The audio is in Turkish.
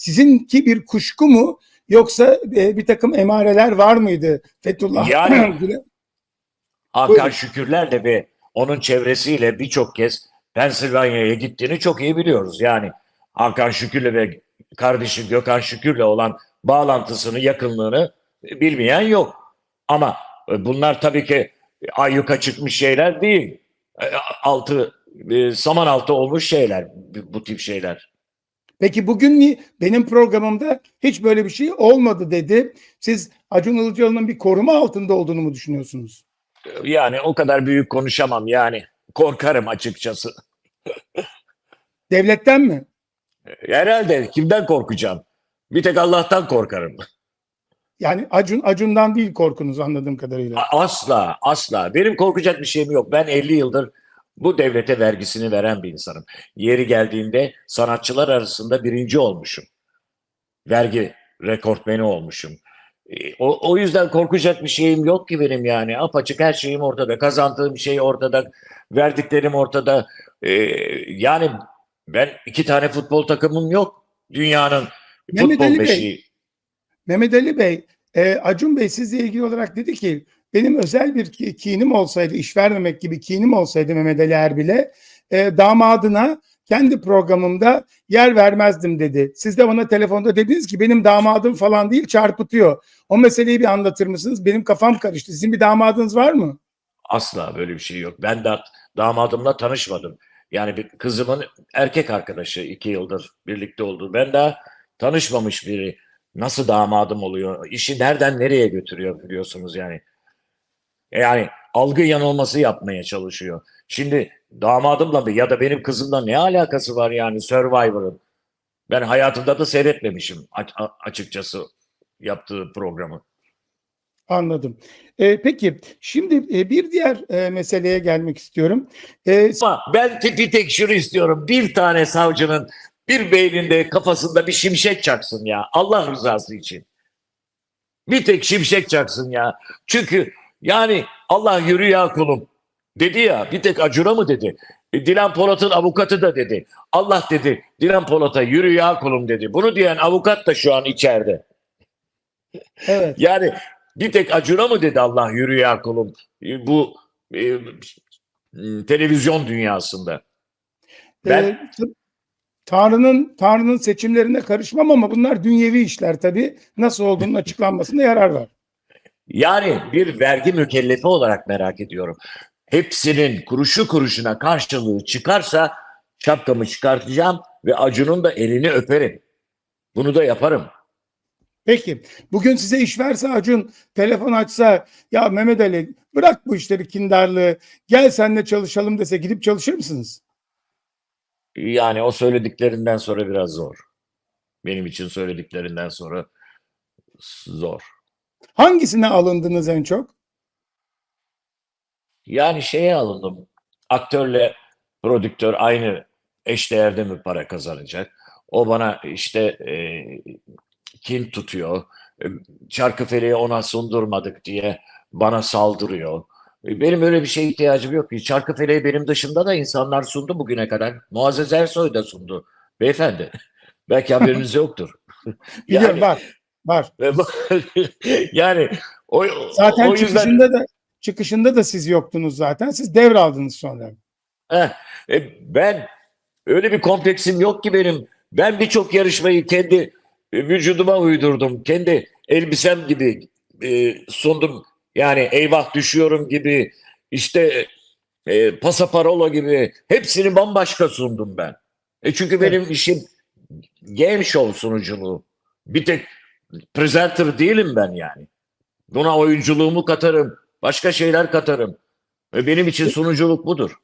sizinki bir kuşku mu yoksa e, bir takım emareler var mıydı Fethullah? Yani-? Hakan Buyurun. Şükürler de ve onun çevresiyle birçok kez Pensilvanya'ya gittiğini çok iyi biliyoruz. Yani Hakan Şükür'le ve kardeşi Gökhan Şükür'le olan bağlantısını, yakınlığını bilmeyen yok. Ama e, bunlar tabii ki ayyuka çıkmış şeyler değil. E, Altı, e, saman altı olmuş şeyler, bu tip şeyler. Peki bugün ni- benim programımda hiç böyle bir şey olmadı dedi. Siz Acun Ilıcalı'nın bir koruma altında olduğunu mu düşünüyorsunuz? Yani o kadar büyük konuşamam yani. Korkarım açıkçası. Devletten mi? Herhalde kimden korkacağım? Bir tek Allah'tan korkarım. Yani Acun Acun'dan değil korkunuz anladığım kadarıyla. Asla, asla. Benim korkacak bir şeyim yok. Ben 50 yıldır bu devlete vergisini veren bir insanım. Yeri geldiğinde sanatçılar arasında birinci olmuşum. Vergi rekortmeni olmuşum. E, O, o yüzden korkacak bir şeyim yok ki benim yani. Apaçık her şeyim ortada. Kazandığım şey ortada. Verdiklerim ortada. E, yani ben iki tane futbol takımım yok. Dünyanın Mehmet futbol Ali Bey. beşiği. Mehmet Ali Bey, e, Acun Bey sizle ilgili olarak dedi ki benim özel bir ki- kinim olsaydı, iş vermemek gibi kinim olsaydı Mehmet Ali Erbil'e e, damadına kendi programımda yer vermezdim dedi. Siz de bana telefonda dediniz ki benim damadım falan değil çarpıtıyor. O meseleyi bir anlatır mısınız? Benim kafam karıştı. Sizin bir damadınız var mı? Asla böyle bir şey yok. Ben de damadımla tanışmadım. Yani bir kızımın erkek arkadaşı iki yıldır birlikte oldu. Ben daha tanışmamış biri. Nasıl damadım oluyor? İşi nereden nereye götürüyor biliyorsunuz yani. Yani algı yanılması yapmaya çalışıyor. Şimdi damadımla da ya da benim kızımla ne alakası var yani Survivor'ın? Ben hayatımda da seyretmemişim açıkçası yaptığı programı. Anladım. E, peki şimdi e, bir diğer e, meseleye gelmek istiyorum. E, Ama ben bir tek şunu istiyorum. Bir tane savcının bir beyninde kafasında bir şimşek çaksın ya. Allah rızası için. Bir tek şimşek çaksın ya. Çünkü yani Allah yürü ya kulum dedi ya. Bir tek Acun'a mı dedi? E, Dilan Polat'ın avukatı da dedi. Allah dedi Dilan Polat'a yürü ya kulum dedi. Bunu diyen avukat da şu an içeride. evet. Yani bir tek Acun'a mı dedi Allah yürü ya kulum? E, Bu e, e, televizyon dünyasında. Ben- Ee, Tanrı'nın Tanrı'nın seçimlerine karışmam ama bunlar dünyevi işler tabii. Nasıl olduğunun açıklanmasında yarar var. Yani bir vergi mükellefi olarak merak ediyorum. Hepsinin kuruşu kuruşuna karşılığı çıkarsa şapkamı çıkartacağım ve Acun'un da elini öperim. Bunu da yaparım. Peki bugün size iş verse Acun telefon açsa ya Mehmet Ali bırak bu işleri kindarlığı gel seninle çalışalım dese gidip çalışır mısınız? Yani o söylediklerinden sonra biraz zor. Benim için söylediklerinden sonra zor. Hangisine alındınız en çok? Yani şeye alındım. Aktörle prodüktör aynı eşdeğerde mi para kazanacak? O bana işte e, kin tutuyor. E, Çarkıfele'yi ona sundurmadık diye bana saldırıyor. E, Benim öyle bir şeye ihtiyacım yok ki. Çarkıfele'yi benim dışında da insanlar sundu bugüne kadar. Muazzez Ersoy da sundu. Beyefendi. Belki haberiniz yoktur. Biliyorum Yani- var. Yani o, Zaten o yüzden çıkışında da çıkışında da siz yoktunuz zaten. Siz devraldınız sonra. Heh, e, ben öyle bir kompleksim yok ki benim. Ben birçok yarışmayı kendi e, vücuduma uydurdum. Kendi elbisem gibi e, sundum. Yani eyvah düşüyorum gibi işte e, pasaparola gibi hepsini bambaşka sundum ben. E çünkü benim işim game show sunuculuğu. Bir tek presenter değilim ben yani. Buna oyunculuğumu katarım. Başka şeyler katarım. Ve benim için sunuculuk budur.